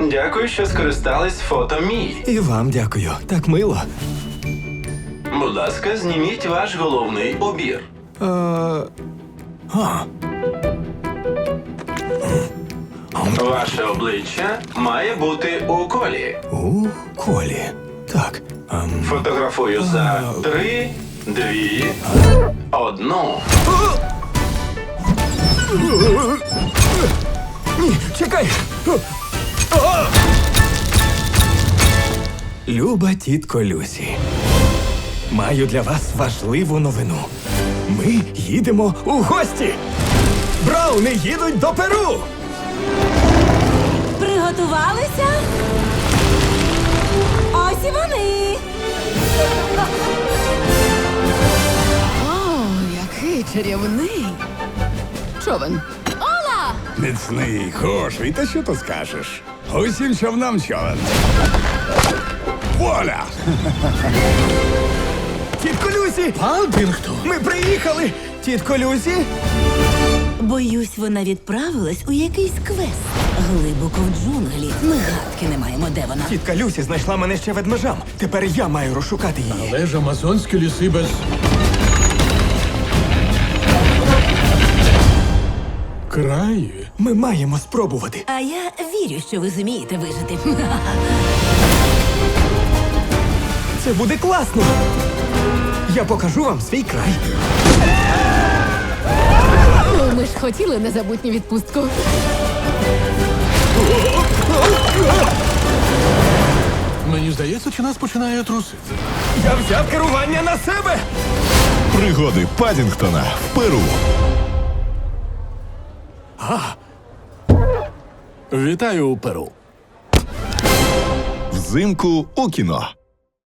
Дякую, що скористались фото мій. І вам дякую. Так мило. Будь ласка, зніміть ваш головний убір. Е, а, Ваше обличчя має бути у колі. у колі. Так. ем, Фотографую за три, дві, одну. Ні, чекай. О! Люба тітко Люсі. Маю для вас важливу новину. Ми їдемо у гості. Брауни їдуть до Перу. Приготувалися? Ось і вони. О, який чарівний. Човен. Міцний, хороший, та що то скажеш? Усім човнам човен. Воля! Тітко Люсі! Палдингтон! Ми приїхали! Тітко Люсі! Боюсь, вона відправилась у якийсь квест. Глибоко в джунглі. Ми гадки не маємо, де вона. Тітка Люсі знайшла мене ще ведмежам. Тепер я маю розшукати її. Але ж амазонські ліси без. Краї. Ми маємо спробувати. А я вірю, що ви зумієте вижити. Це буде класно. Я покажу вам свій край. Ну, ми ж хотіли незабутню відпустку. Мені здається, чи нас починає трусити. Я взяв керування на себе. Пригоди Падінгтона в Перу. Вітаю у Перу. Взимку у кіно.